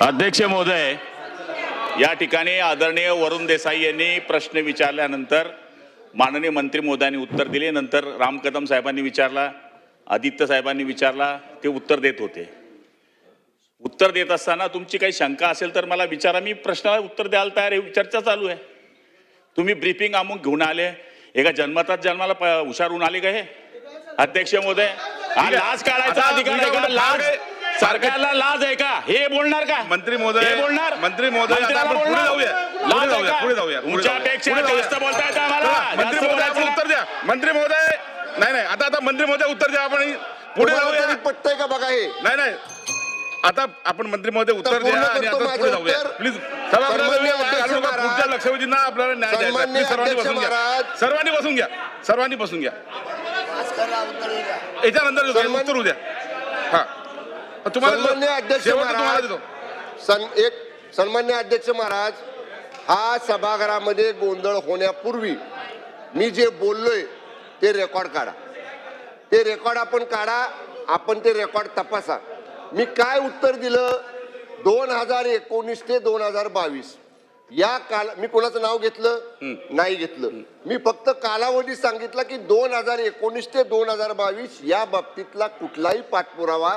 अध्यक्ष महोदय या ठिकाणी आदरणीय वरुण देसाई यांनी प्रश्न विचारल्यानंतर माननीय मंत्री महोदयांनी उत्तर दिले. नंतर राम कदम साहेबांनी विचारला आदित्य साहेबांनी विचारला ते उत्तर देत होते. उत्तर देत असताना तुमची काही शंका असेल तर मला विचारा. मी प्रश्नाला उत्तर द्यायला तयार आहे. चर्चा चालू आहे. तुम्ही ब्रीफिंग अमुक घेऊन आले. एका जन्मतात जन्माला हुशार होऊन आले का हे? अध्यक्ष महोदय लाज काढायचा अधिकार लाज सरकारला लाज आहे का हे बोलणार का मंत्री महोदय- हे बोलणार मंत्री महोदय, आता मंत्र्याला आपण पुढे बोलणार? जाऊया. पुढे लाज आहे जाऊया, का? पुढे जाऊया, पुढे तुमच्यापेक्षा जाऊया. पुढे जास्त जाऊया. बोलता येतं आम्हाला चला, मंत्री जास्त महोदय आपण बोलायचं. उत्तर द्या मंत्री महोदय नाही नाही आता आता मंत्री महोदय उत्तर द्या आपण पुढे तुम्हाला जाऊया तरी पटतंय का बघा हे नाही नाही आता आपण मंत्री महोदय उत्तर द्या आणि करतो आता माझं पुढे जाऊया उत्तर. प्लीज चला आपल्याला सन्माननीय वेळ अध्यक्ष घालू नका. महाराज. पुढच्या लक्षवेधींना आपल्याला न्याय द्यायचा आहे. सन्माननीय Please सर्वांनी अध्यक्ष बसून घ्या महाराज. सर्वांनी बसून घ्या सर्वांनी बसून घ्या याच्यानंतर उत्तर उद्या हा तुम्हाला सन्मान्य. अध्यक्ष तुम्हाला महाराज देतो. सन एक सन्मान्य अध्यक्ष महाराज हा सभागृहामध्ये गोंधळ होण्यापूर्वी मी जे बोललोय ते रेकॉर्ड काढा. ते रेकॉर्ड आपण काढा आपण ते रेकॉर्ड तपासा. मी काय उत्तर दिलं? दोन हजार एकोणीस ते दोन हजार बावीस. या काल मी कोणाचं नाव घेतलं? नाही घेतलं. मी फक्त कालावधी सांगितला की दोन हजार एकोणीस ते दोन हजार बावीस या बाबतीतला कुठलाही पाठपुरावा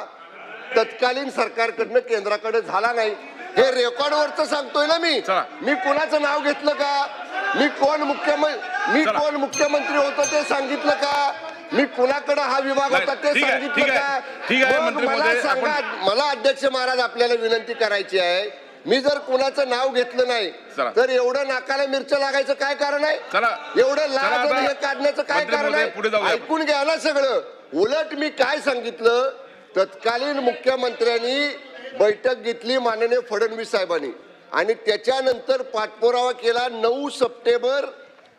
तत्कालीन सरकारकडनं केंद्राकडे झाला नाही हे रेकॉर्डवरच सांगतोय ना मी. मी कोणाचं नाव घेतलं का मी कोण मुख्यमंत्री मी. कोण मुख्यमंत्री होतो ते सांगितलं का मी कुणाकडे हा विभाग होता ते सांगितलं. का मला सांगा मला अध्यक्ष महाराज आपल्याला विनंती करायची आहे मी जर कुणाचं नाव घेतलं नाही. तर एवढं नाकाला मिरच्या लागायचं काय कारण आहे. एवढं लाज हे काढण्याचं काय कारण आहे. ऐकून घ्या ना सगळं उलट मी काय सांगितलं तत्कालीन मुख्यमंत्र्यांनी बैठक घेतली माननीय फडणवीस साहेबांनी. आणि त्याच्यानंतर पाठपुरावा केला नऊ सप्टेंबर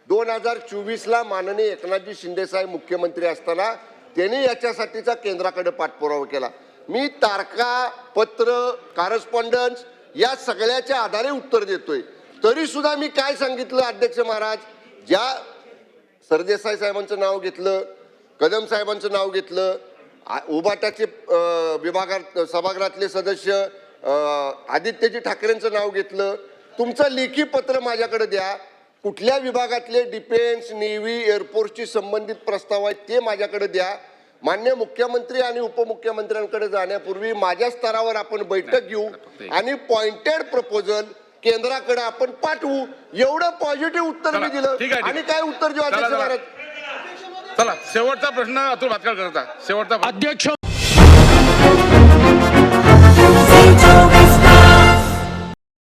दोन हजार चोवीसला माननीय एकनाथजी शिंदेसाहेब मुख्यमंत्री असताना त्यांनी याच्यासाठीचा केंद्राकडे पाठपुरावा केला. मी तारखा पत्र कारस्पॉन्डन्स या सगळ्याच्या आधारे उत्तर देतोय. तरी सुद्धा मी काय सांगितलं अध्यक्ष महाराज? ज्या सरदेसाई साहेबांचं नाव घेतलं कदम साहेबांचं नाव घेतलं उबाटाचे अं, विभागात सभागृहातले सदस्य आदित्यजी ठाकरेंचं नाव घेतलं. तुमचं लेखी पत्र माझ्याकडे द्या. कुठल्या विभागातले डिफेन्स नेव्ही एअरफोर्सशी संबंधित प्रस्ताव आहेत ते माझ्याकडे द्या. मान्य मुख्यमंत्री आणि उपमुख्यमंत्र्यांकडे जाण्यापूर्वी माझ्या स्तरावर आपण बैठक घेऊ आणि पॉइंटेड प्रपोजल केंद्राकडे आपण पाठवू. एवढं पॉझिटिव्ह उत्तर मी दिलं. आणि. काय उत्तर देऊ चला, अध्यक्ष. चला शेवटचा प्रश्न अतुल भातकर करता शेवटचा अध्यक्ष